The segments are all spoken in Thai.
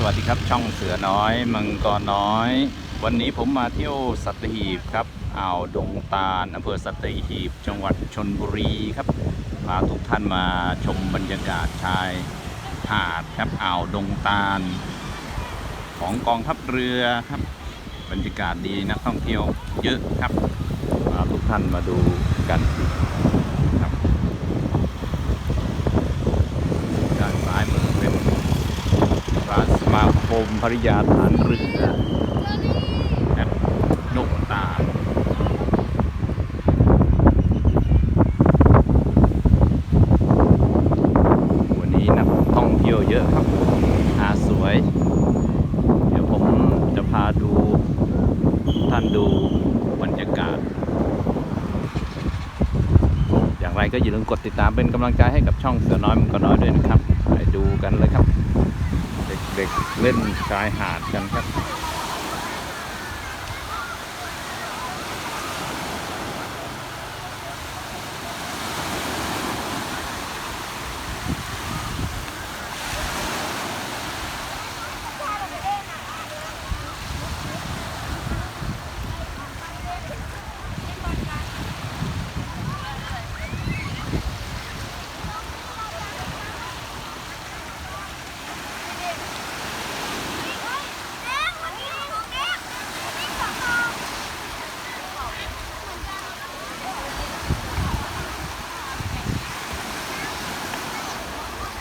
สวัสดีครับช่องเสือน้อยมังกรน้อย วันนี้ผมมาเที่ยวสัตหีบครับอ่าวดงตาลอำเภอสัตหีบ จังหวัดชนบุรีครับพาทุกท่านมาชมบรรยากาศชายหาดครับอ่าวดงตาล ของกองทัพเรือครับ บรรยากาศดีนักท่องเที่ยวเยอะครับพาทุกท่านมาดูกันครับด้านซ้ายมือเป็น ร้านส มาคมภริยาฐานเรือและนกตาวันนี้นักท่องเที่ยวเยอะครับหาสวย เดี๋ยวผมจะพาดูท่านดูบรรยากาศ อย่างไรก็อย่าลืมกดติดตามเป็นกำลังใจให้กับช่องเสือน้อยมันก็น้อยด้วยนะครับ ไปดูกันเลยครับ ด็กๆเล่นชายหาดกันครับ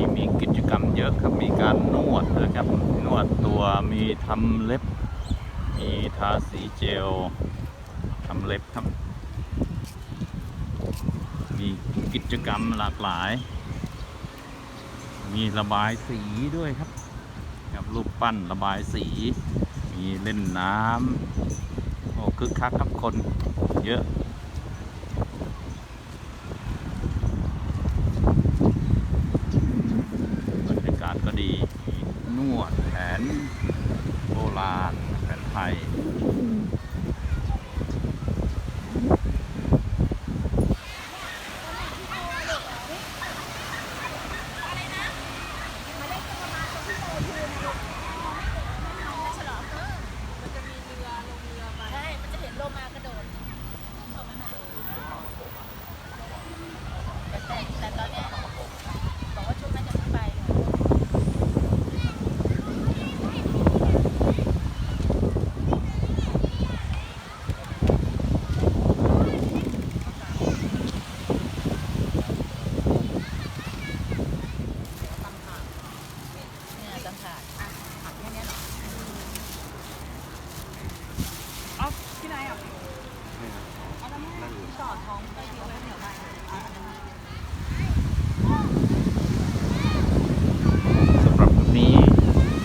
นี่มีกิจกรรมเยอะครับมีการนวดนะครับ นวดตัวมีทำเล็บ มีทาสีเจลทำเล็บครับ มีกิจกรรมหลากหลาย มีระบายสีด้วยครับกับรูปปั้นระบายสี มีเล่นน้ำโอ้คึกคักครับคนเยอะ บรรยากาศก็ดี นวดแผนโบราณแผนไทย ใช่ มันจะเห็นโลมากระโดดแต่แต่ตอนเนี้ยบอกว่าช่วงนั้นจะไม่ไป เนี่ยสังขารอะผักแค่เนี้ยเหรอ เอาที่ไหนอะ เอาแล้วแม่ต่อท้องไปเดียวแล้วเดี๋ยวไปเอาอันนั้นมา สำหรับคลิปนี้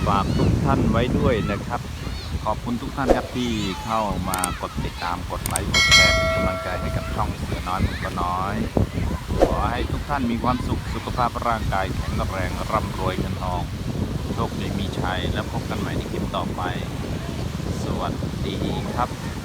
ฝาก ทุกท่านไว้ด้วยนะครับ ขอบคุณทุกท่านครับที่เข้ามากดติดตามกดไลค์กดแชร์เป็นกำลังใจให้กับช่องเสือน้อยมันก็น้อยขอให้ทุกท่านมีความสุขสุขภาพร่างกายแข็งแรงร่ำรวยเงินทองโชคดีมีชัยแล้วพบกันใหม่ในคลิปต่อไป สวัสดีครับ